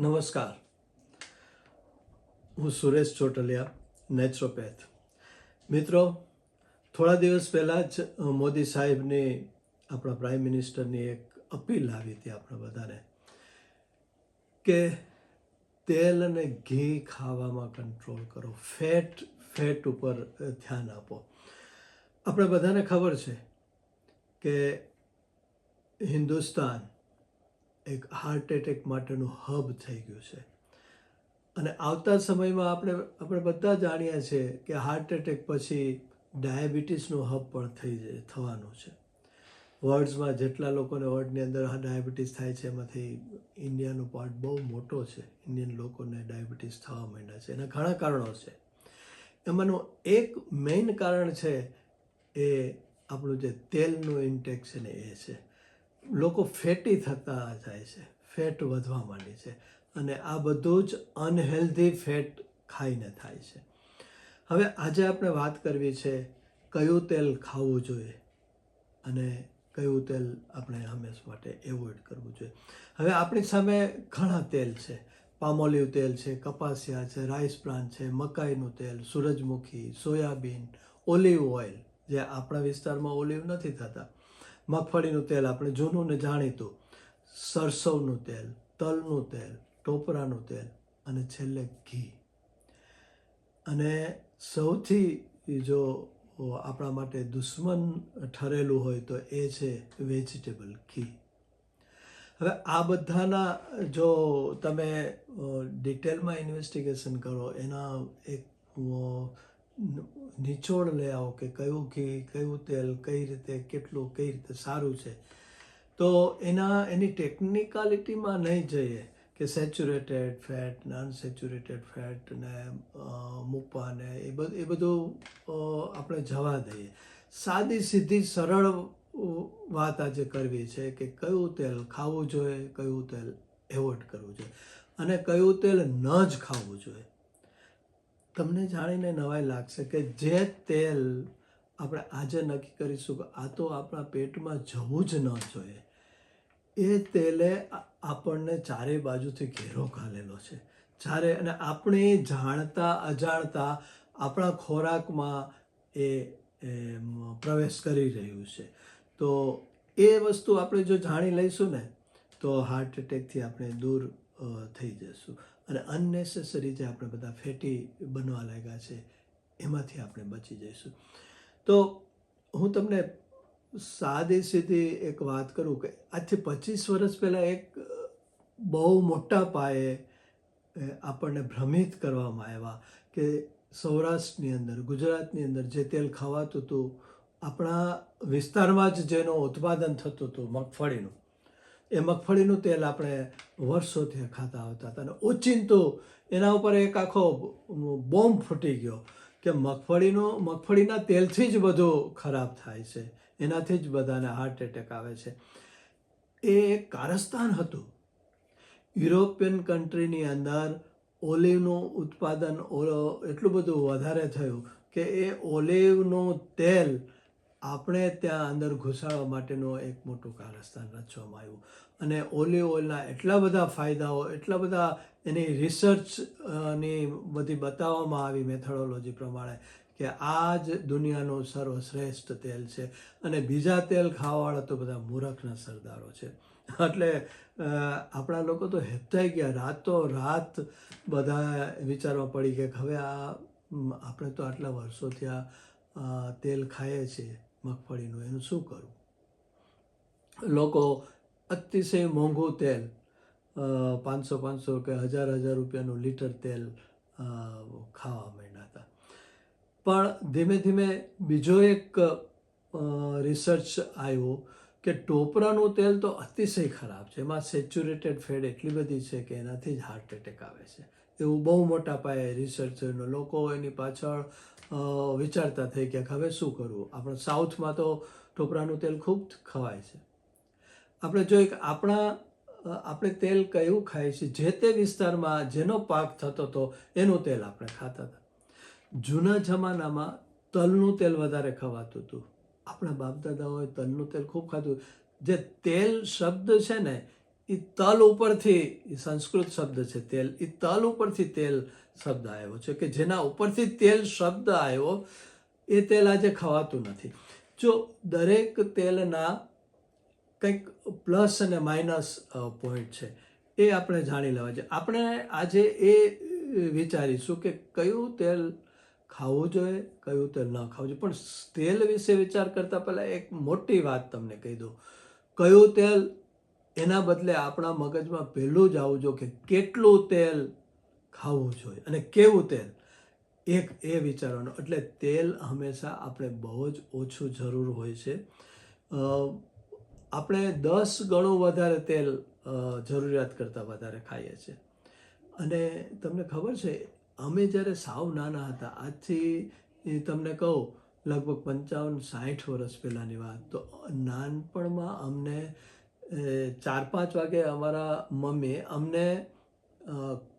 નમસ્કાર. હું સુરેશ ચોટલિયા, નેચરોપેથ. મિત્રો, થોડા દિવસ પહેલાં જ મોદી સાહેબની આપણા પ્રાઇમ મિનિસ્ટરની એક અપીલ આવી હતી આપણા બધાને કે તેલ અને ઘી ખાવામાં કંટ્રોલ કરો. ફેટ ફેટ ઉપર ધ્યાન આપો. આપણે બધાને ખબર છે કે હિન્દુસ્તાન એક હાર્ટ એટેક માટેનું હબ થઈ ગયું છે. અને આવતા સમયમાં આપણે આપણે બધા જાણીએ છીએ કે હાર્ટ એટેક પછી ડાયાબિટીસનું હબ પણ થઈ જાય થવાનું છે. વર્લ્ડ્સમાં જેટલા લોકોને વર્લ્ડની અંદર ડાયાબિટીસ થાય છે, એમાંથી ઇન્ડિયાનો પાર્ટ બહુ મોટો છે. ઇન્ડિયન લોકોને ડાયાબિટીસ થવા માંડ્યા છે. એના ઘણા કારણો છે. એમાંનું એક મેઇન કારણ છે એ આપણું જે તેલનું ઇન્ટેક છે ને એ છે. લોકો ફેટી થતા જાય છે, ફેટ વધવા માંડી છે અને આ બધું જ અનહેલ્ધી ફેટ ખાઈને થાય છે. હવે આજે આપણે વાત કરવી છે કયું તેલ ખાવું જોઈએ અને કયું તેલ આપણે હંમેશ માટે એવોઇડ કરવું જોઈએ. હવે આપણી સામે ઘણા તેલ છે પામોલિવ તેલ છે, કપાસિયા છે રાઈસ બ્રાન છે, મકાઈનું તેલ, સૂરજમુખી, સોયાબીન ઓલિવ ઓઇલ જે આપણા વિસ્તારમાં ઓલિવ નથી થતા. મગફળીનું તેલ આપણે જૂનું ને જાણીતું, સરસવનું તેલ, તલનું તેલ, ટોપરાનું તેલ અને છેલ્લે ઘી. અને સૌથી જો આપણા માટે દુશ્મન ઠરેલું હોય તો એ છે વેજીટેબલ ઘી. હવે આ બધાના જો તમે ડિટેલમાં ઇન્વેસ્ટિગેશન કરો, એના એક નિચોડ લઈ આવો કે કયું ઘી, કયું તેલ, કઈ રીતે, કેટલું, કઈ રીતે સારું છે. તો એના, એની ટેકનિકાલિટીમાં નહીં જઈએ કે સેચ્યુરેટેડ ફેટ ને અનસેચ્યુરેટેડ ફેટ ને મૂપા ને, એ બધું એ બધું આપણે જવા દઈએ. સાદી સીધી સરળ વાત આજે કરવી છે કે કયું તેલ ખાવું જોઈએ, કયું તેલ એવોઇડ કરવું જોઈએ. અને કયું તેલ ન જ ખાવું જોઈએ. તમને જાણીને નવાઈ લાગશે કે જે તેલ આપણે આજે નક્કી કરીશું કે આ તો આપણા પેટમાં જવું જ ન જોઈએ, એ તેલે આપણને ચારે બાજુથી ઘેરો ઘાલેલો છે. જ્યારે અને આપણે જાણતા અજાણતા આપણા ખોરાકમાં એ પ્રવેશ કરી રહ્યું છે. તો એ વસ્તુ આપણે જો જાણી લઈશું ને, તો હાર્ટ એટેકથી આપણે દૂર થઈ જઈશું અને અનનેસેસરી જે આપણે બધા ફેટી બનવા લાગ્યા છે, એમાંથી આપણે બચી જઈશું. તો હું તમને સાદી સીધી એક વાત કરું કે આજથી પચીસ વર્ષ પહેલાં એક બહુ મોટા પાયે આપણને ભ્રમિત કરવામાં આવ્યા કે સૌરાષ્ટ્રની અંદર, ગુજરાતની અંદર જે તેલ ખવાતું હતું, આપણા વિસ્તારમાં જ જેનું ઉત્પાદન થતું હતું મગફળીનું એ મગફળીનું તેલ આપણે વર્ષોથી ખાતા આવતા હતા. અને ઓચિંતું, એના ઉપર એક આખો બોમ્બ ફૂટી ગયો કે મગફળીનું, મગફળીના તેલથી જ બધું ખરાબ થાય છે. એનાથી જ બધાને હાર્ટ એટેક આવે છે. એ એક કારસ્તાન હતું. યુરોપિયન કન્ટ્રીની અંદર ઓલિવનું ઉત્પાદન એટલું બધું વધારે થયું કે એ ઓલિવનું તેલ આપણે ત્યાં અંદર ઘુસાડવા માટેનું એક મોટું કારસ્થાન રચવામાં આવ્યું. અને ઓલિવ ઓઇલના એટલા બધા ફાયદાઓ, એટલા બધા એની રિસર્ચની બધી બતાવવામાં આવી મેથોડોલોજી પ્રમાણે કે આ જ દુનિયાનું સર્વશ્રેષ્ઠ તેલ છે. અને બીજા તેલ ખાવાવાળા તો બધા મૂરખના સરદારો છે. એટલે આપણા લોકો તો હેપતાઈ ગયા. રાતો રાત બધા વિચારવા પડી કે હવે આ આપણે તો આટલા વર્ષોથી આ તેલ ખાઈએ છીએ. મગફળીનું એનું શું કરવું લોકો અતિશય મોંઘું તેલ પાંચસો પાંચસો કે હજાર હજાર રૂપિયાનું લીટર તેલ ખાવા માંડ્યા હતા. પણ ધીમે ધીમે બીજો એક રિસર્ચ આવ્યો કે ટોપરાનું તેલ તો અતિશય ખરાબ છે. એમાં સેચ્યુરેટેડ ફેટ એટલી બધી છે કે એનાથી જ હાર્ટ એટેક આવે છે. એવું બહુ મોટા પાયે રિસર્ચ થયું લોકો એની પાછળ વિચારતા થઈ કે હવે શું કરવું? આપણે સાઉથમાં તો ટોપરાનું તેલ ખૂબ ખવાય છે. આપણે જો એક આપણા આપણે તેલ કયું ખાઈએ છીએ, જે તે વિસ્તારમાં જેનો પાક થતો હતો એનું તેલ આપણે ખાતા હતા. જૂના જમાનામાં તલનું તેલ વધારે ખવાતું હતું. આપણા બાપ દાદાઓએ તલનું તેલ ખૂબ ખાધું. જે તેલ શબ્દ છે ને એ તલ ઉપરથી સંસ્કૃત શબ્દ છે તેલ એ તલ ઉપરથી તેલ શબ્દ આવ્યો છે કે જેના ઉપરથી તેલ શબ્દ આવ્યો, એ તેલ આજે ખવાતું નથી. જો દરેક તેલના કંઈક પ્લસ અને માઇનસ પોઈન્ટ છે, એ આપણે જાણી લેવા છે આપણે આજે એ વિચારીશું કે કયું તેલ ખાવું જોઈએ, કયું તેલ ન ખાવું જોઈએ. પણ તેલ વિશે વિચાર કરતાં પહેલાં એક મોટી વાત તમને કહી દઉં. કયું તેલ એના બદલે આપણા મગજમાં પહેલું જ આવવું જોઈએ કે કેટલું તેલ ખાવું જોઈએ અને કેવું તેલ? એક એ વિચારવાનું. એટલે તેલ હંમેશા આપણે બહુ જ ઓછું જરૂર હોય છે. આપણે દસ ગણું વધારે તેલ જરૂરિયાત કરતાં વધારે ખાઈએ છીએ. અને તમને ખબર છે, અમે જ્યારે સાવ નાના હતા, આજથી તમને કહું, લગભગ પંચાવન, સાઠ વર્ષ પહેલાંની વાત, તો નાનપણમાં અમને ચાર પાંચ વાગે અમારા મમ્મી અમને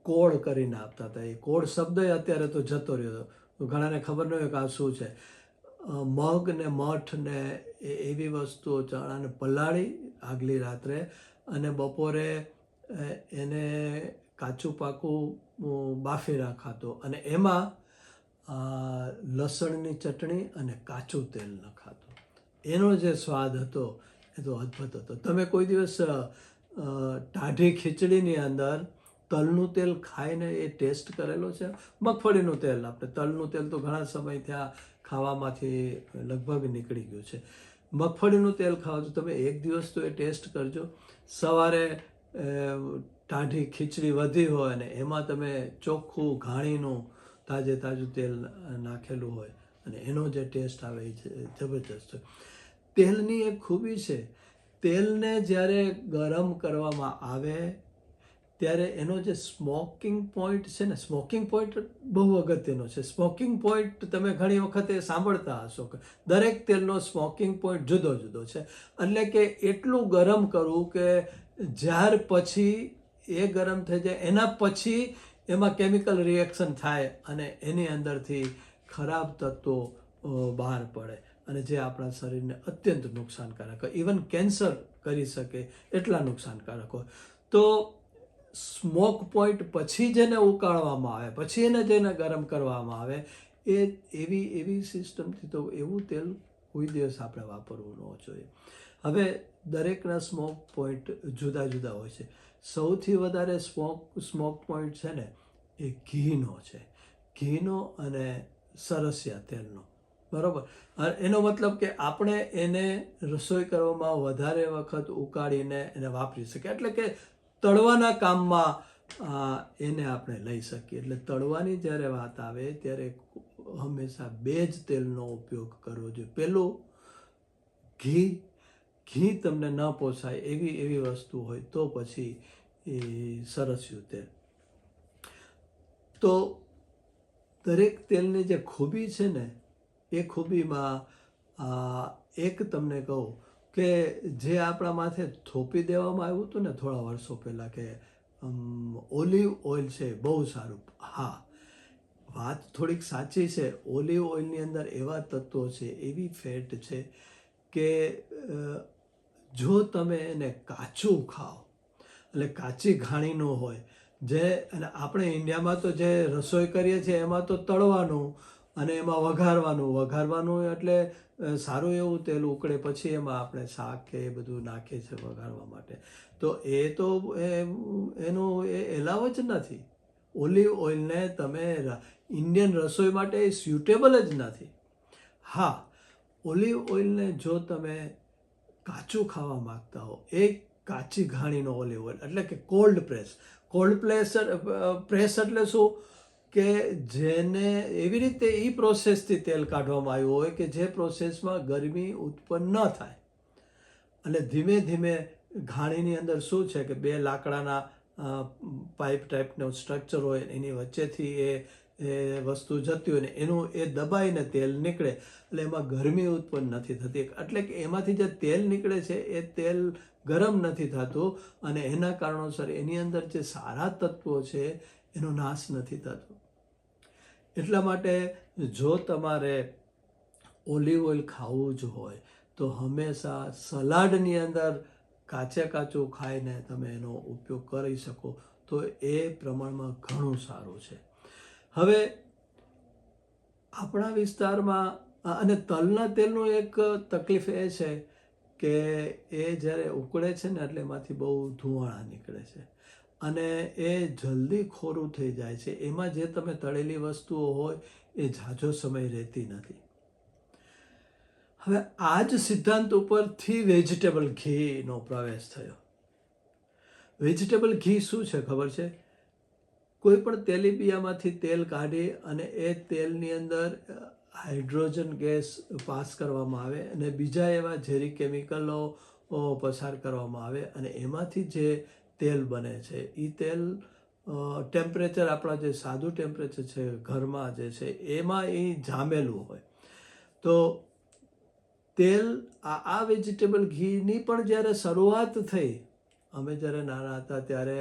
કોળ કરીને આપતા હતા. એ કોળ શબ્દ અત્યારે તો જતો રહ્યો હતો. ઘણાને ખબર ન હોય કે આ શું છે. મગ ને મઠ ને એવી વસ્તુઓ ચણાને પલાળી આગલી રાત્રે અને બપોરે એને કાચું પાકું બાફી નાખાતો અને એમાં લસણની ચટણી અને કાચું તેલ નખાતું. એનો જે સ્વાદ હતો એ તો અદ્ભુત હતો. તમે કોઈ દિવસ ટાઢી ખીચડીની અંદર તલનું તેલ ખાઈને એ ટેસ્ટ કરેલો છે? મગફળીનું તેલ આપણે. તલનું તેલ તો ઘણા સમય થયા ખાવામાંથી લગભગ નીકળી ગયું છે. મગફળીનું તેલ ખાઓ છો તમે, એક દિવસ તો એ ટેસ્ટ કરજો. સવારે ટાઢી ખીચડી વધી હોય ને એમાં તમે ચોખ્ખું ઘાણીનું તાજે તાજું તેલ નાખેલું હોય અને એનો જે ટેસ્ટ આવે એ જબરજસ્ત હોય. તેલની એક ખૂબી છે. તેલને જ્યારે ગરમ કરવામાં આવે, ત્યારે એનો જે સ્મોકિંગ પોઈન્ટ છે ને સ્મોકિંગ પોઈન્ટ બહુ અગત્યનો છે. સ્મોકિંગ પોઈન્ટ તમે ઘણી વખતે સાંભળતા હશો કે દરેક તેલનો સ્મોકિંગ પોઈન્ટ જુદો જુદો છે. એટલે કે એટલું ગરમ કરવું કે જ્યાર પછી એ ગરમ થઈ જાય, એના પછી એમાં કેમિકલ રિએક્શન થાય અને એની અંદરથી ખરાબ તત્વો બહાર પડે. અને જે આપણા શરીરને અત્યંત નુકસાનકારક હોય. ઇવન કેન્સર કરી શકે એટલા નુકસાનકારક હોય. તો સ્મોક પોઈન્ટ પછી જેને ઉકાળવામાં આવે, પછી એને જેને ગરમ કરવામાં આવે, એ એવી એવી સિસ્ટમથી તો એવું તેલ કોઈ દિવસ આપણે વાપરવું ન જોઈએ. હવે દરેકના સ્મોક પોઈન્ટ જુદા જુદા હોય છે. સૌથી વધારે સ્મોક સ્મોક પોઈન્ટ છે ને એ ઘીનો છે. ઘીનો અને સરસિયા તેલનો. બરોબર. એનો મતલબ કે આપણે એને રસોઈ કરવામાં વધારે વખત ઉકાળીને એને વાપરી શકીએ. એટલે કે તળવાના કામમાં એને આપણે લઈ શકીએ. એટલે તળવાની જ્યારે વાત આવે ત્યારે હંમેશા બે જ તેલનો ઉપયોગ કરવો જોઈએ. પેલું ઘી ઘી તમને ન પોસાય એવી એવી વસ્તુ હોય તો પછી એ સરસ્યું તેલ. તો દરેક તેલની જે ખૂબી છે ને એ ખૂબીમાં એક તમને કહું કે જે આપણા માથે થોપી દેવામાં આવ્યું હતું ને થોડા વર્ષો પહેલાં કે ઓલિવ ઓઇલ છે, બહુ સારું. હા. વાત થોડીક સાચી છે. ઓલિવ ઓઇલની અંદર એવા તત્વો છે, એવી ફેટ છે કે જો તમે એને કાચું ખાઓ, એટલે કાચી ઘાણીનું હોય, જે, અને આપણે ઇન્ડિયામાં તો જે રસોઈ કરીએ છીએ એમાં તો તળવાનું અને એમાં વઘારવાનું. વઘારવાનું એટલે સારું એવું તેલ ઉકળે પછી એમાં આપણે શાક કે એ બધું નાખીએ છીએ વઘારવા માટે. તો એ તો એ, એનું એ એલાવ જ નથી. ઓલિવ ઓઇલને તમે ઇન્ડિયન રસોઈ માટે સ્યુટેબલ જ નથી. હા, ઓલિવ ઓઇલને જો તમે કાચું ખાવા માંગતા હો, એ કાચી ઘાણીનો ઓલિવ ઓઇલ, એટલે કે cold press. Cold press press એટલે શું? કે જેને એવી રીતે એ પ્રોસેસથી તેલ કાઢવામાં આવ્યું હોય કે જે પ્રોસેસમાં ગરમી ઉત્પન્ન ન થાય. અને ધીમે ધીમે ઘાણીની અંદર શું છે કે બે લાકડાના પાઇપ ટાઈપનો સ્ટ્રક્ચર હોય એની વચ્ચેથી એ એ વસ્તુ જતી હોય ને એનું એ દબાઈને તેલ નીકળે. એટલે એમાં ગરમી ઉત્પન્ન નથી થતી. એટલે કે એમાંથી જે તેલ નીકળે છે એ તેલ ગરમ નથી થતું અને એના કારણોસર એની અંદર જે સારા તત્વો છે એનો નાશ નથી થતો. એટલા માટે જો તમારે ઓલિવ ઓઇલ ખાવું જ હોય, તો હંમેશા સલાડની અંદર કાચે કાચું ખાઈને તમે એનો ઉપયોગ કરી શકો, તો એ પ્રમાણમાં ઘણું સારું છે. હવે આપણા વિસ્તારમાં, અને તલના તેલનું એક તકલીફ એ છે કે એ જ્યારે ઉકળે છે ને એટલે એમાંથી બહુ ધુવાળા નીકળે છે. અને એ જલ્દી ખોરું થઈ જાય છે. એમાં જે તમે તળેલી વસ્તુઓ હોય, એ ઝાઝો સમય રહેતી નથી. હવે આ જ સિદ્ધાંત ઉપરથી વેજીટેબલ ઘીનો પ્રવેશ થયો. વેજીટેબલ ઘી શું છે ખબર છે? કોઈ પણ તેલીબિયામાંથી તેલ કાઢી અને એ તેલની અંદર હાઇડ્રોજન ગેસ પાસ કરવામાં આવે અને બીજા એવા ઝેરી કેમિકલો પસાર કરવામાં આવે અને એમાંથી જે તેલ બને છે. એ તેલ ટેમ્પરેચર આપણા જે સાદું ટેમ્પરેચર છે, ઘરમાં જે છે, એમાં એ જામેલું હોય. તો તેલ, આ આ વેજીટેબલ ઘીની પણ જ્યારે શરૂઆત થઈ, અમે જ્યારે નાના હતા ત્યારે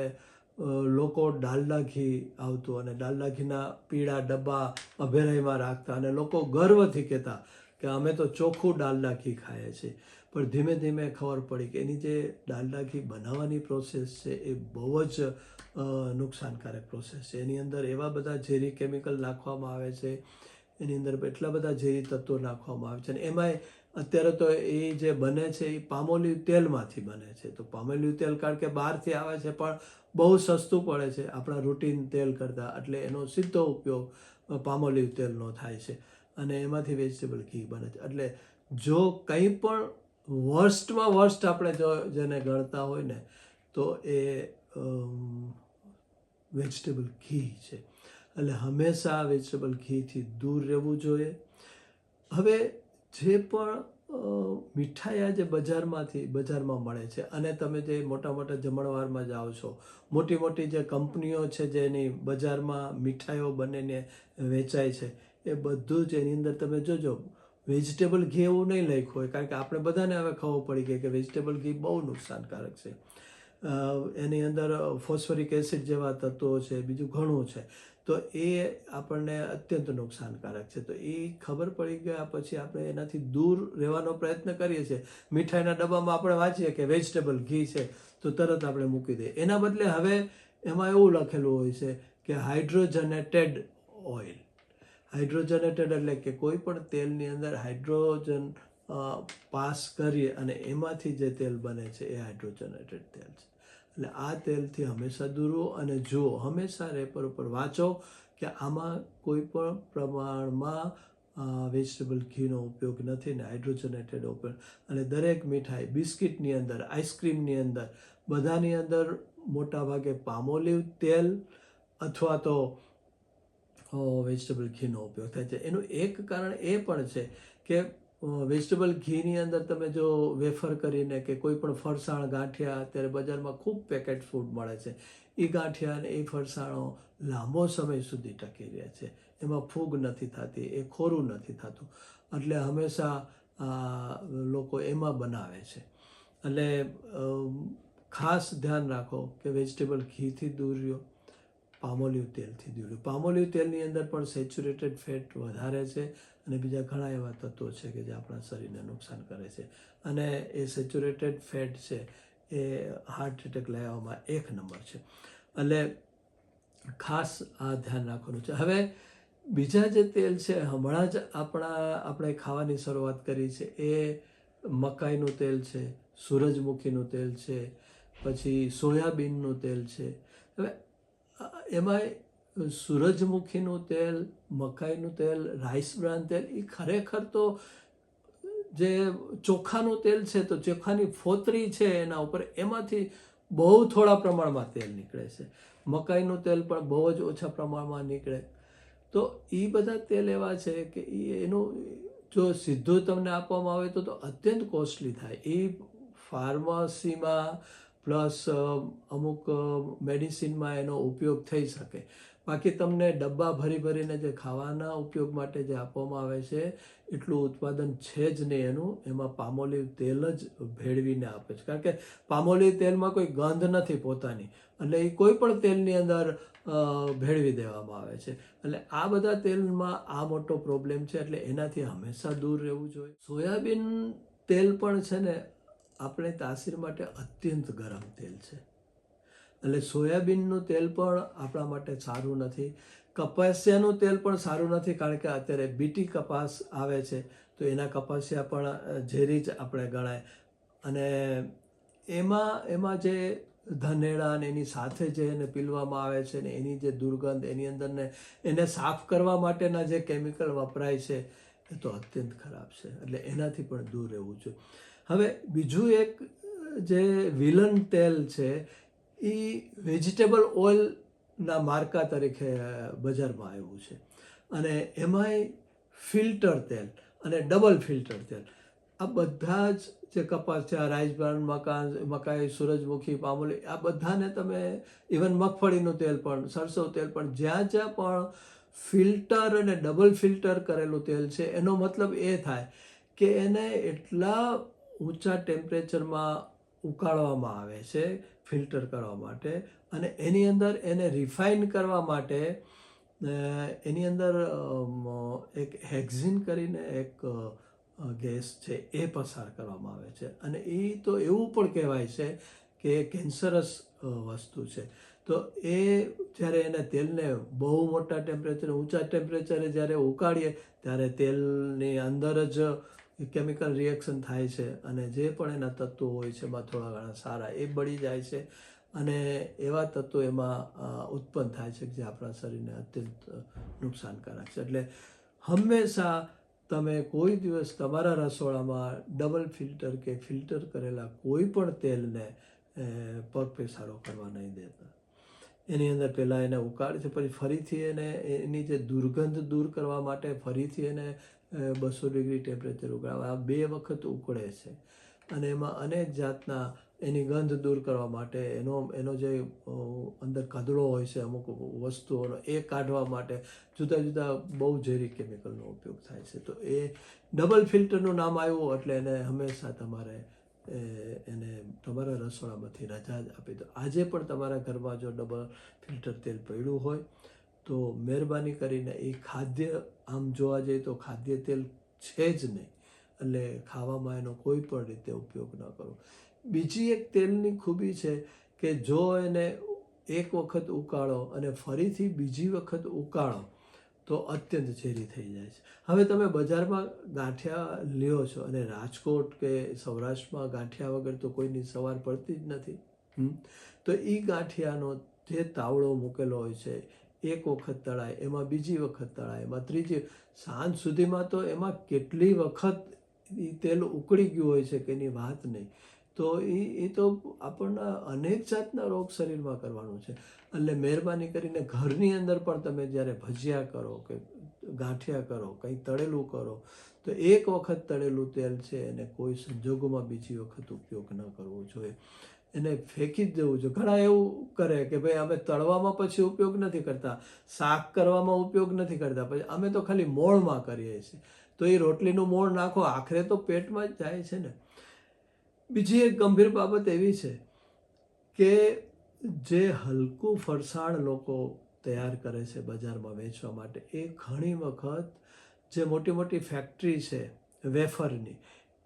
લોકો ડાલડા ઘી આવતું અને ડાલડા ઘીના પીળા ડબ્બા અભેરાઈમાં રાખતા અને લોકો ગર્વથી કહેતા કે અમે તો ચોખ્ખું ડાલડા ઘી ખાઈએ છીએ. પણ ધીમે ધીમે ખબર પડી કે એની જે ડાલડા ઘી બનાવવાની પ્રોસેસ છે, એ બહુ જ નુકસાનકારક પ્રોસેસ છે. એની અંદર એવા બધા ઝેરી કેમિકલ નાખવામાં આવે છે, એની અંદર એટલા બધા ઝેરી તત્વો નાખવામાં આવે છે અને એમાંય અત્યારે તો એ જે બને છે, એ પામોલી તેલમાંથી બને છે. તો પામોલી તેલ કારણ કે બહારથી આવે છે, પણ બહુ સસ્તું પડે છે આપણા રૂટીન તેલ કરતાં. એટલે એનો સીધો ઉપયોગ પામોલી તેલનો થાય છે અને એમાંથી વેજીટેબલ ઘી બને છે. એટલે જો કંઈ પણ વર્સ્ટમાં વર્સ્ટ આપણે જો જેને ગણતા હોય ને, તો એ વેજીટેબલ ઘી છે. એટલે હંમેશા વેજીટેબલ ઘીથી દૂર રહેવું જોઈએ. હવે જે પણ મીઠાઈયા જે બજારમાંથી, બજારમાં મળે છે, અને તમે જે મોટા મોટા જમણવારમાં જાઓ છો, મોટી મોટી જે કંપનીઓ છે જેની બજારમાં મીઠાઈઓ બનીને વેચાય છે, એ બધું જ એની અંદર તમે જોજો. વેજીટેબલ ઘી એવું નહીં લખ્યું હોય. કારણ કે આપણે બધાને હવે ખબર પડી ગઈ કે વેજીટેબલ ઘી બહુ નુકસાનકારક છે. એની અંદર ફોસ્ફરિક એસિડ જેવા તત્વો છે, બીજું ઘણું છે. તો એ આપણને અત્યંત નુકસાનકારક છે. તો એ ખબર પડી ગયા પછી આપણે એનાથી દૂર રહેવાનો પ્રયત્ન કરીએ છીએ. મીઠાઈના ડબ્બામાં આપણે વાંચીએ કે વેજીટેબલ ઘી છે, તો તરત આપણે મૂકી દઈએ. એના બદલે હવે એમાં એવું લખેલું હોય છે કે હાઇડ્રોજનેટેડ ઓઇલ. હાઇડ્રોજનેટેડ એટલે કે કોઈ પણ તેલની અંદર હાઇડ્રોજન પાસ કરીએ અને એમાંથી જે તેલ બને છે એ હાઇડ્રોજનેટેડ તેલ છે. એટલે આ તેલથી હંમેશા દૂરો અને જુઓ, હંમેશા રેપર ઉપર વાંચો કે આમાં કોઈ પણ પ્રમાણમાં વેજીટેબલ ઘીનો ઉપયોગ નથી ને હાઇડ્રોજનેટેડ ઉપયોગ અને દરેક મીઠાઈ બિસ્કિટની અંદર આઈસ્ક્રીમની અંદર, બધાની અંદર મોટાભાગે પામોલિવ તેલ અથવા તો વેજીટેબલ ઘીનો ઉપયોગ થાય છે. એનું એક કારણ એ પણ છે કે વેજીટેબલ ઘીની અંદર તમે જો વેફર કરીને કે કોઈ પણ ફરસાણ, ગાંઠિયા અત્યારે બજારમાં ખૂબ પેકેટ ફૂડ મળે છે. એ ગાંઠિયા અને એ ફરસાણો લાંબો સમય સુધી ટકી રહે છે. એમાં ફૂગ નથી થતી, એ ખોરું નથી થતું. એટલે હંમેશા લોકો એમાં બનાવે છે. એટલે ખાસ ધ્યાન રાખો કે વેજીટેબલ ઘીથી દૂર રહ્યો. પામોલિવ તેલથી દૂર. પામોલિવ તેલની અંદર પણ સેચ્યુરેટેડ ફેટ વધારે છે અને બીજા ઘણા એવા તત્વો છે કે જે આપણા શરીરને નુકસાન કરે છે. અને એ સેચ્યુરેટેડ ફેટ છે એ હાર્ટ એટેક લાવવામાં એક નંબર છે. એટલે ખાસ આ ધ્યાન રાખવાનું છે. હવે બીજા જે તેલ છે, હમણાં જ આપણા, આપણે ખાવાની શરૂઆત કરી છે એ મકાઈનું તેલ છે, સૂરજમુખીનું તેલ છે, પછી સોયાબીનનું તેલ છે. હવે એમાં સૂરજમુખીનું તેલ, મકાઈનું તેલ રાઈસ બ્રાન તેલ એ ખરેખર તો જે ચોખાનું તેલ છે, તો ચોખાની ફોતરી છે એના ઉપર, એમાંથી બહુ થોડા પ્રમાણમાં તેલ નીકળે છે. મકાઈનું તેલ પણ બહુ જ ઓછા પ્રમાણમાં નીકળે. તો એ બધા તેલ એવા છે કે એનું જો સીધું તમને આપવામાં આવે તો તો અત્યંત કોસ્ટલી થાય. એ ફાર્મસીમાં પ્લસ અમુક મેડિસિનમાં એનો ઉપયોગ થઈ શકે. બાકી તમને ડબ્બા ભરી ભરીને જે ખાવાના ઉપયોગ માટે જે આપવામાં આવે છે, એટલું ઉત્પાદન છે જ નહીં એનું. એમાં પામોલીવ તેલ જ ભેળવીને આપે છે. કારણ કે પામોલીવ તેલમાં કોઈ ગંધ નથી પોતાની. એટલે એ કોઈ પણ તેલની અંદર ભેળવી દેવામાં આવે છે. એટલે આ બધા તેલમાં આ મોટો પ્રોબ્લેમ છે. એટલે એનાથી હંમેશા દૂર રહેવું જોઈએ. સોયાબીન તેલ પણ છે ને આપણે તાસીર માટે અત્યંત ગરમ તેલ છે. એટલે સોયાબીનનું તેલ પણ આપણા માટે સારું નથી. કપાસિયાનું તેલ પણ સારું નથી કારણ કે અત્યારે બીટી કપાસ આવે છે. તો એના કપાસિયા પણ ઝેરી જ આપણે ગણાય. અને એમાં એમાં જે ધનેડા ને એની સાથે જે એને પીલવામાં આવે છે ને એની જે દુર્ગંધ એની અંદર ને એને સાફ કરવા માટેના જે કેમિકલ વપરાય છે એ તો અત્યંત ખરાબ છે. એટલે એનાથી પણ દૂર રહેવું જોઈએ. હવે બીજું એક જે વિલન તેલ છે એ વેજીટેબલ ઓઇલના માર્કા તરીકે બજારમાં આવ્યું છે. અને એમાંય ફિલ્ટર તેલ અને ડબલ ફિલ્ટર તેલ. આ બધા જ જે કપાસ છે, આ રાઈસ બ્રાન્ડ મકાન, મકાઈ, સૂરજમુખી, પામોલી, આ બધાને તમે ઇવન મગફળીનું તેલ પણ સરસવ તેલ પણ, જ્યાં જ્યાં પણ ફિલ્ટર અને ડબલ ફિલ્ટર કરેલું તેલ છે, એનો મતલબ એ થાય કે એને એટલા ઊંચા ટેમ્પરેચરમાં ઉકાળવામાં આવે છે ફિલ્ટર કરવા માટે અને એની અંદર એને રિફાઇન કરવા માટે એની અંદર એક હેક્ઝિન કરીને એક ગેસ છે એ પસાર કરવામાં આવે છે. અને એ તો એવું પણ કહેવાય છે કે કેન્સરસ વસ્તુ છે. તો એ જ્યારે એને તેલને બહુ મોટા ટેમ્પરેચરે ઊંચા ટેમ્પરેચરે જ્યારે ઉકાળીએ ત્યારે તેલની અંદર જ કેમિકલ રિએક્શન થાય છે અને જે પણ એના તત્વો હોય છે, એમાં થોડા ઘણા સારા, એ બળી જાય છે અને એવા તત્વો એમાં ઉત્પન્ન થાય છે જે આપણા શરીરને અત્યંત નુકસાનકારક છે. એટલે હંમેશા તમે કોઈ દિવસ તમારા રસોડામાં ડબલ ફિલ્ટર કે ફિલ્ટર કરેલા કોઈ પણ તેલને પગ પેસારો કરવા નહીં દેતા. એની અંદર પહેલાં એને ઉકાળે છે, પછી ફરીથી એને એની જે દુર્ગંધ દૂર કરવા માટે ફરીથી એને બસો ડિગ્રી ટેમ્પરેચર ઉકાળવા. આ બે વખત ઉકળે છે. અને એમાં અનેક જાતના એની ગંધ દૂર કરવા માટે એનો એનો જે અંદર કદડો હોય છે, અમુક વસ્તુઓનો, એ કાઢવા માટે જુદા જુદા બહુ ઝેરી કેમિકલનો ઉપયોગ થાય છે. તો એ ડબલ ફિલ્ટરનું નામ આવ્યું એટલે એને હંમેશા તમારે એને તમારા રસોડામાંથી રજા જ આપી દો. આજે પણ તમારા ઘરમાં જો ડબલ ફિલ્ટર તેલ પડ્યું હોય, તો મહેરબાની કરીને એ ખાદ્ય આમ જોવા જઈએ તો ખાદ્ય તેલ છે જ નહીં, એટલે ખાવામાં એનો કોઈ પણ રીતે ઉપયોગ ન કરો. બીજી એક તેલની ખૂબી છે કે જો એને એક વખત ઉકાળો અને ફરીથી બીજી વખત ઉકાળો તો અત્યંત ઝેરી થઈ જાય છે હવે તમે બજારમાં ગાંઠિયા લ્યો છો અને રાજકોટ કે સૌરાષ્ટ્રમાં ગાંઠિયા વગર તો કોઈની સવાર પડતી જ નથી. તો એ ગાંઠિયાનો જે તાવડો મૂકેલો હોય છે, એક વખત તળાય, એમાં બીજી વખત તળાય, એમાં ત્રીજી, સાંજ સુધીમાં તો એમાં કેટલી વખત તેલ ઉકળી ગયું હોય છે કે એની વાત નહીં તો એ એ તો આપણને અનેક જાતના રોગ શરીરમાં કરવાનું છે. એટલે મહેરબાની કરીને ઘરની અંદર પણ તમે જ્યારે ભજીયા કરો કે ગાંઠિયા કરો, કંઈ તળેલું કરો, તો એક વખત તળેલું તેલ છે એને કોઈ સંજોગોમાં બીજી વખત ઉપયોગ ન કરવો જોઈએ. એને ફેંકી જ દેવું જોઈએ. ઘણા એવું કરે કે ભાઈ, અમે તળવામાં પછી ઉપયોગ નથી કરતા. શાક કરવામાં ઉપયોગ નથી કરતા. પછી અમે તો ખાલી મોળમાં કરીએ છીએ. તો એ રોટલીનું મોળ નાખો. આખરે તો પેટમાં જ જાય છે ને. બીજી એક ગંભીર બાબત એવી છે કે જે હલકું ફરસાણ લોકો તૈયાર કરે છે બજારમાં વેચવા માટે, એ ઘણી વખત જે મોટી મોટી ફેક્ટરી છે, વેફરની,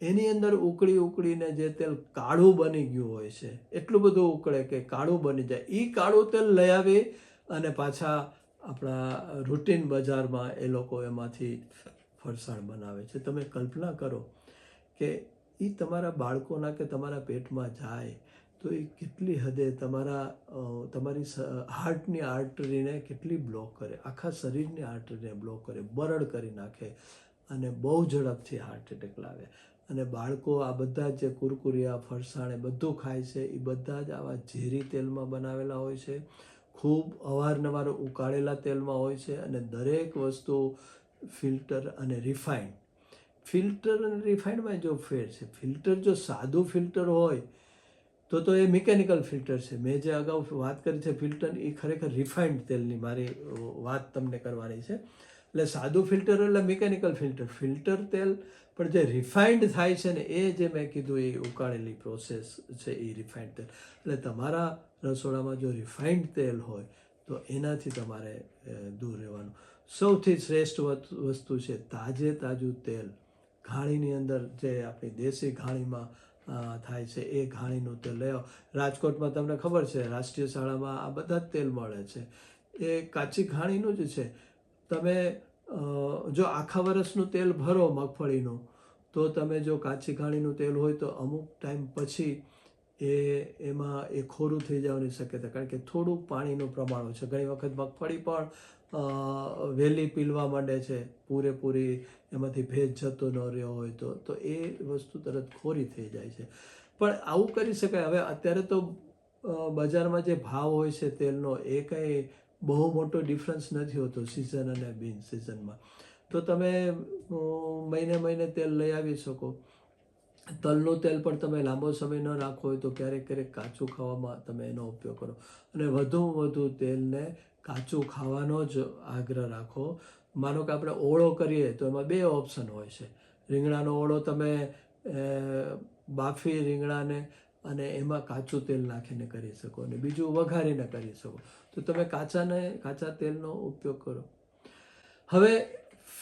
એની અંદર ઉકળી ઉકળીને જે તેલ કાળું બની ગયું હોય છે, એટલું બધું ઉકળે કે કાળું બની જાય એ કાળું તેલ લઈ આવી અને પાછા આપણા રૂટીન બજારમાં એ લોકો એમાંથી ફરસાણ બનાવે છે. તમે કલ્પના કરો કે એ તમારા બાળકોના કે તમારા પેટમાં જાય, તો એ કેટલી હદે તમારા તમારી હાર્ટની આર્ટરીને કેટલી બ્લોક કરે, આખા શરીરની આર્ટરીને બ્લોક કરે, બરડ કરી નાખે અને બહુ ઝડપથી હાર્ટ એટેક લાવે. અને બાળકો આ બધા જે કુરકુરિયા, ફરસાણ એ બધું ખાય છે એ બધા જ આવા ઝેરી તેલમાં બનાવેલા હોય છે. ખૂબ અવારનવાર ઉકાળેલા તેલમાં હોય છે અને દરેક વસ્તુ ફિલ્ટર અને રિફાઇન્ડ ફિલ્ટર અને રિફાઇન્ડમાં જો ફેર છે. ફિલ્ટર જો સાદું ફિલ્ટર હોય, તો તો એ મિકેનિકલ ફિલ્ટર છે. મેં જે અગાઉ વાત કરી છે ફિલ્ટર, એ ખરેખર રિફાઇન્ડ તેલની મારી વાત તમને કરવાની છે. એટલે સાદું ફિલ્ટર એટલે મિકેનિકલ ફિલ્ટર ફિલ્ટર તેલ પણ જે રિફાઇન્ડ થાય છે ને, એ જે મેં કીધું એ ઉકાળેલી પ્રોસેસ છે, એ રિફાઇન્ડ તેલ. એટલે તમારા રસોડામાં જો રિફાઇન્ડ તેલ હોય, તો એનાથી તમારે દૂર રહેવાનું. સૌથી શ્રેષ્ઠ વસ્તુ છે તાજે તાજું તેલ. ઘાણીની અંદર જે આપણી દેશી ઘાણીમાં થાય છે, એ ઘાણીનું તેલ લઈ આવો રાજકોટમાં તમને ખબર છે, રાષ્ટ્રીય શાળામાં આ બધા જ તેલ મળે છે. એ કાચી ઘાણીનું જ છે. તમે જો આખા વર્ષનું તેલ ભરો મગફળીનું, તો તમે જો કાચી ઘાણીનું તેલ હોય તો અમુક ટાઈમ પછી એ, એમાં એ ખોરું થઈ જવાની શક્યતા. કારણ કે થોડુંક પાણીનું પ્રમાણ હોય છે. ઘણી વખત મગફળી પણ વહેલી પીલવા માંડે છે, પૂરેપૂરી એમાંથી ભેજ જતો ન રહ્યો હોય તો તો એ વસ્તુ તરત ખોરી થઈ જાય છે. પણ આવું કરી શકાય. હવે અત્યારે તો બજારમાં જે ભાવ હોય છે તેલનો, એ કંઈ બહુ મોટો ડિફરન્સ નથી હોતો સિઝન અને બિન સિઝનમાં તો તમે મહિને મહિને તેલ લઈ આવી શકો. તલનું તેલ પણ તમે લાંબો સમય ન રાખો હોય તો ક્યારેક ક્યારેક કાચું ખાવામાં તમે એનો ઉપયોગ કરો. અને વધુમાં વધુ તેલને કાચું ખાવાનો જ આગ્રહ રાખો. માનો કે આપણે ઓળો કરીએ તો એમાં બે ઓપ્શન હોય છે. રીંગણાનો ઓળો તમે બાફી રીંગણાને અને એમાં કાચું તેલ નાખીને કરી શકો અને બીજું વઘારીને કરી શકો. તો તમે કાચાને, કાચા તેલનો ઉપયોગ કરો. હવે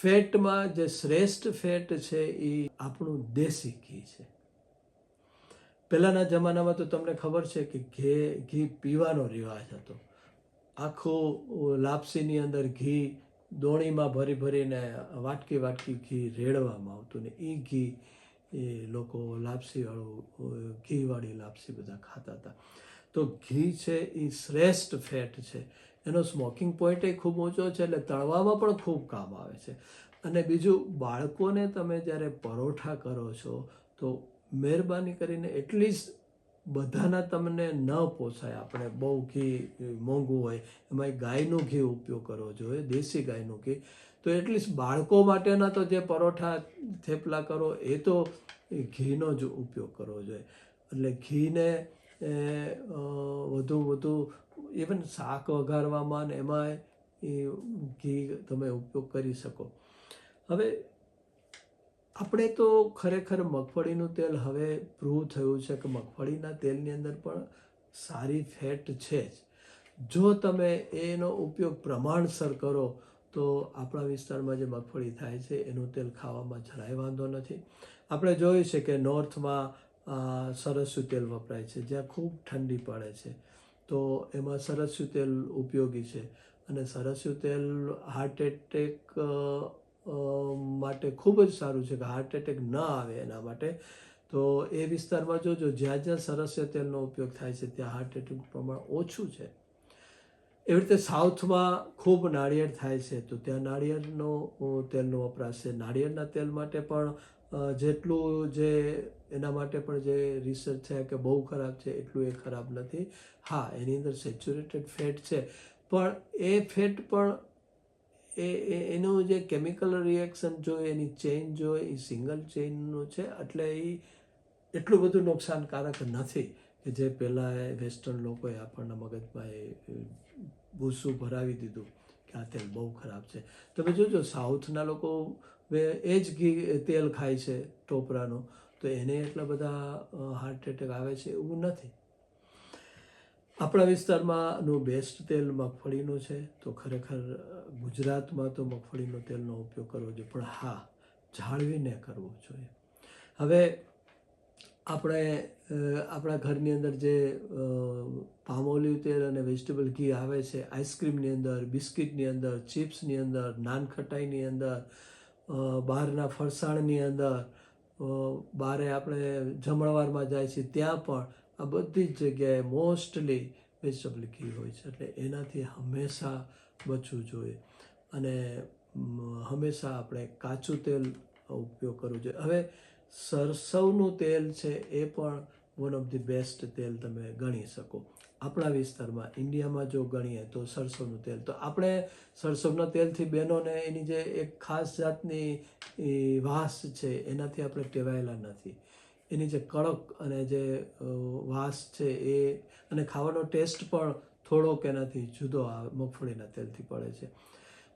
ફેટમાં જે શ્રેષ્ઠ ફેટ છે એ આપણું દેશી ઘી છે. પહેલાંના જમાનામાં તો તમને ખબર છે કે ઘી ઘી પીવાનો રિવાજ હતો. આખું લાપસીની અંદર ઘી દોણીમાં ભરી ભરીને વાટકી વાટકી ઘી રેડવામાં આવતું ને એ ઘી એ લોકો લાપસીવાળું ઘીવાળી લાપસી બધા ખાતા હતા. તો ઘી છે એ શ્રેષ્ઠ ફેટ છે. એનો સ્મોકિંગ પોઈન્ટ ખૂબ ઊંચો છે એટલે તળવામાં પણ ખૂબ કામ આવે છે. અને બીજું, બાળકોને તમે જ્યારે પરોઠા કરો છો તો મહેરબાની કરીને એટલીસ્ટ બધાના તમને ન પોસાય. આપણે બહુ ઘી મોંઘું હોય એમાં ગાયનું ઘી ઉપયોગ કરવો જોઈએ, દેશી ગાયનું ઘી. તો એટલીસ્ટ બાળકો માટેના તો જે પરોઠા, થેપલા કરો, એ તો ઘીનો જ ઉપયોગ કરવો જોઈએ. એટલે ઘીને વધુ વધુ ઇવન શાક વઘારવામાં ને એમાં એ ઘી તમે ઉપયોગ કરી શકો. હવે આપણે તો ખરેખર મગફળીનું તેલ હવે પ્રૂવ થયું છે કે મગફળીના તેલની અંદર પણ સારી ફેટ છે જ. જો તમે એનો ઉપયોગ પ્રમાણસર કરો, તો આપણા વિસ્તારમાં જે મગફળી થાય છે, એનું તેલ ખાવામાં જરાય વાંધો નથી. આપણે જોયું છે કે નોર્થમાં સરસ્યું તેલ વપરાય છે, જ્યાં ખૂબ ઠંડી પડે છે. તો એમાં સરસ્યું તેલ ઉપયોગી છે. અને સરસ્યું તેલ હાર્ટ એટેક માટે ખૂબ જ સારું છે કે હાર્ટ એટેક ન આવે એના માટે. તો એ વિસ્તારમાં જોજો જ્યાં જ્યાં સરસ્ય તેલનો ઉપયોગ થાય છે, ત્યાં હાર્ટ એટેકનું પ્રમાણ ઓછું છે. એવી રીતે સાઉથમાં ખૂબ નાળિયેર થાય છે, તો ત્યાં નાળિયેરનો તેલનો વપરાશ છે. નાળિયેરના તેલ માટે પણ જેટલું જે એના માટે પણ જે રિસર્ચ છે કે બહુ ખરાબ છે, એટલું એ ખરાબ નથી. હા, એની અંદર સેચ્યુરેટેડ ફેટ છે. પણ એ ફેટ પણ એ એનું જે કેમિકલ રિએક્શન જોઈએ એની ચેઇન જોઈએ એ સિંગલ ચેઇનનું છે, એટલે એ એટલું બધું નુકસાનકારક નથી કે જે પહેલાં વેસ્ટર્ન લોકોએ આપણના મગજમાં એ ભૂસું ભરાવી દીધું કે આ તેલ બહુ ખરાબ છે. તમે જોજો, સાઉથના લોકો એ જ ઘી તેલ ખાય છે ટોપરાનું, તો એને એટલા બધા હાર્ટ એટેક આવે છે એવું નથી. આપણા વિસ્તારમાંનું બેસ્ટ તેલ મગફળીનું છે, તો ખરેખર ગુજરાતમાં તો મગફળીનો તેલનો ઉપયોગ કરવો જોઈએ, પણ હા, જાળવીને કરવો જોઈએ. હવે આપણે આપણા ઘરની અંદર જે પામોલી તેલ અને વેજીટેબલ ઘી આવે છે, આઈસ્ક્રીમની અંદર, બિસ્કિટની અંદર, ચિપ્સની અંદર, નાનખટાઈની અંદર બહારના ફરસાણની અંદર બારે આપણે જમણવારમાં જાય છે, ત્યાં પણ આ બધી જ જગ્યાએ મોસ્ટલી વેજીટેબલ ઘી હોય છે. એટલે એનાથી હંમેશા બચવું જોઈએ. અને હંમેશા આપણે કાચું તેલ ઉપયોગ કરવો જોઈએ. હવે, સરસવનું તેલ છે એ પણ વન ઓફ ધી બેસ્ટ તેલ તમે ગણી શકો. આપણા વિસ્તારમાં, ઇન્ડિયામાં જો ગણીએ તો સરસવનું તેલ. તો આપણે સરસવના તેલથી બહેનોને એની જે એક ખાસ જાતની વાસ છે, એનાથી આપણે ટેવાયેલા નથી. એની જે કડક અને જે વાસ છે એ, અને ખાવાનો ટેસ્ટ પણ થોડોક એનાથી જુદો આવે મગફળીના તેલથી પડે છે.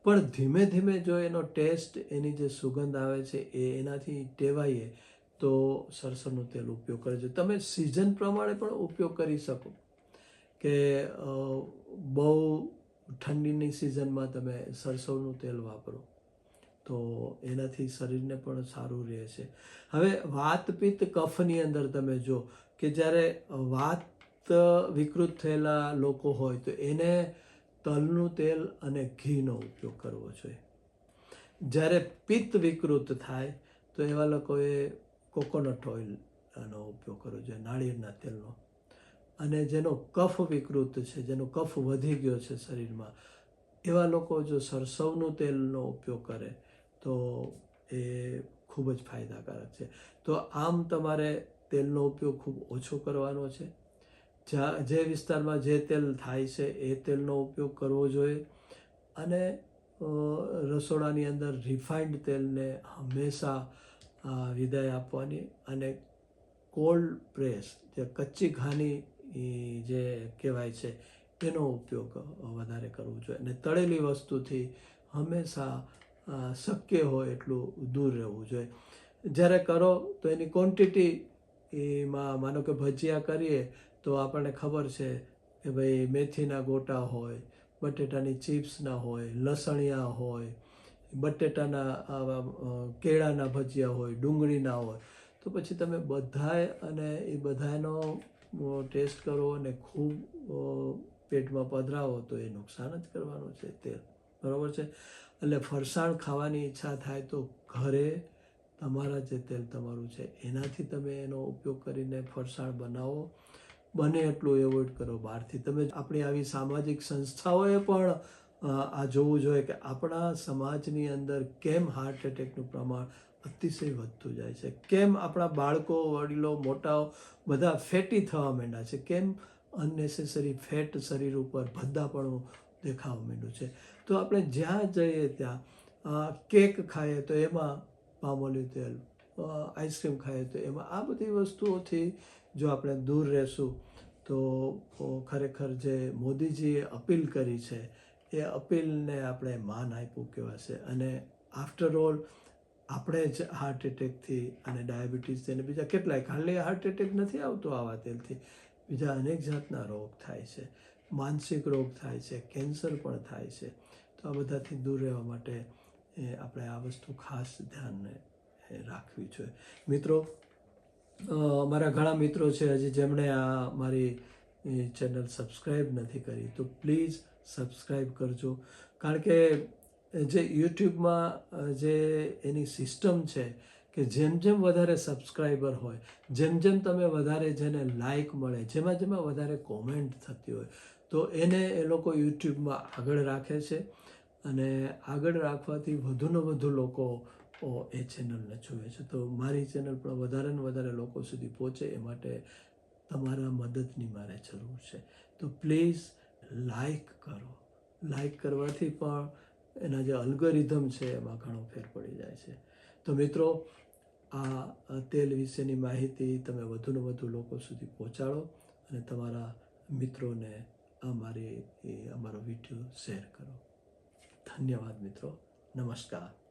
પણ ધીમે ધીમે જો એનો ટેસ્ટ, એની જે સુગંધ આવે છે, એ એનાથી ટેવાઈએ, તો સરસવનું તેલ ઉપયોગ કરે છે. તમે સિઝન પ્રમાણે પણ ઉપયોગ કરી શકો કે બહુ ઠંડીની સિઝનમાં તમે સરસવનું તેલ વાપરો, તો એનાથી શરીરને પણ સારું રહે છે. હવે વાત પિત્ત કફની અંદર તમે જો કે જ્યારે વાત વિકૃત થયેલા લોકો હોય તો એને તલનું તેલ અને ઘીનો ઉપયોગ કરવો જોઈએ. જ્યારે પિત્ત વિકૃત થાય તો એવા લોકોએ કોકોનટ ઓઇલનો ઉપયોગ કરવો જોઈએ, નાળિયેરના તેલનો. અને જેનો કફ વિકૃત છે, જેનો કફ વધી ગયો છે શરીરમાં, એવા લોકો જો સરસવનું તેલનો ઉપયોગ કરે તો એ ખૂબ જ ફાયદાકારક છે. તો આમ તમારે તેલનો ઉપયોગ ખૂબ ઓછો કરવાનો છે. જે વિસ્તારમાં જે તેલ થાય છે, એ તેલનો ઉપયોગ કરવો જોઈએ. અને રસોડાની અંદર રિફાઇન્ડ તેલને હંમેશા વિદાય આપવાની અને કોલ્ડ પ્રેસ જે કચ્ચી ઘાની જે કહેવાય છે, એનો ઉપયોગ વધારે કરવો જોઈએ. અને તળેલી વસ્તુથી હંમેશા શક્ય હોય એટલું દૂર રહેવું જોઈએ. જ્યારે કરો તો એની ક્વોન્ટિટી માનો કે ભજીયા કરીએ તો આપણને ખબર છે કે ભાઈ મેથીના ગોટા હોય, બટેટાની ચિપ્સના હોય, લસણિયા હોય, બટેટાના કેળાના ભજીયા હોય, ડુંગળીના હોય. તો પછી તમે બધાએ અને એ બધાનો ટેસ્ટ કરો અને ખૂબ પેટમાં પધરાવો તો એ નુકસાન જ કરવાનું છે તેલ. બરાબર છે? એટલે ફરસાણ ખાવાની ઈચ્છા થાય તો ઘરે તમારા જે તેલ તમારું છે, એનાથી તમે એનો ઉપયોગ કરીને ફરસાણ બનાવો. બને એટલું એવોઇડ કરો બહારથી. તમે આપણી આવી સામાજિક સંસ્થાઓએ પણ આ જોવું જોઈએ કે આપણા સમાજની અંદર કેમ હાર્ટ એટેકનું પ્રમાણ અતિશય વધતું જાય છે. કેમ આપણા બાળકો, વડીલો, મોટાઓ બધા ફેટી થવા માંડ્યા છે? કેમ અનનેસેસરી ફેટ શરીર ઉપર ભદ્દાપણું દેખાવા માંડ્યું છે? તો આપણે જ્યાં જઈએ ત્યાં કેક ખાઈએ તો એમાં પામોલી તેલ આઈસ્ક્રીમ ખાઈએ તો એમાં આ બધી વસ્તુઓથી જો આપણે દૂર રહેશું તો ખરેખર જે મોદીજીએ અપીલ કરી છે, એ અપીલને આપણે માન આપ્યું કહેવાશે અને આફ્ટર ઓલ આપણે જ હાર્ટ એટેકથી અને ડાયાબિટીસથી અને બીજા કેટલાય, ખાલી હાર્ટ એટેક નથી આવતો આવા તેલથી, બીજા અનેક જાતના રોગ થાય છે. માનસિક રોગ થાય છે કેન્સર પણ થાય છે. તો આ બધાથી દૂર રહેવા માટે આપણે આ વસ્તુ ખાસ ધ્યાન રાખવી જોઈએ. મિત્રો મારા ઘણા મિત્રો છે હજી જેમણે આ મારી ચેનલ સબસ્ક્રાઈબ નથી કરી. તો પ્લીઝ સબસ્ક્રાઈબ કરજો. કારણ કે જે યુટ્યુબમાં જે એની સિસ્ટમ છે કે જેમ જેમ વધારે સબસ્ક્રાઈબર હોય, જેમ જેમ તમે વધારે જેને લાઈક મળે, જેમાં જેમાં વધારે કોમેન્ટ થતી હોય, તો એને એ લોકો યુટ્યુબમાં આગળ રાખે છે. અને આગળ રાખવાથી વધુને વધુ લોકો એ ચેનલને જુએ છે. તો મારી ચેનલ પણ વધારે ને વધારે લોકો સુધી પહોંચે એ માટે તમારા મદદની મારે જરૂર છે. તો પ્લીઝ લાઈક કરો. લાઈક કરવાથી પણ એના જે અલ્ગોરિધમ છે એમાં ઘણો ફેર પડી જાય છે. તો મિત્રો, આ તેલ વિશેની માહિતી તમે વધુને વધુ લોકો સુધી પહોંચાડો અને તમારા મિત્રોને અમારી અમારો વીડિયો શેર કરો. ધન્યવાદ મિત્રો. નમસ્કાર.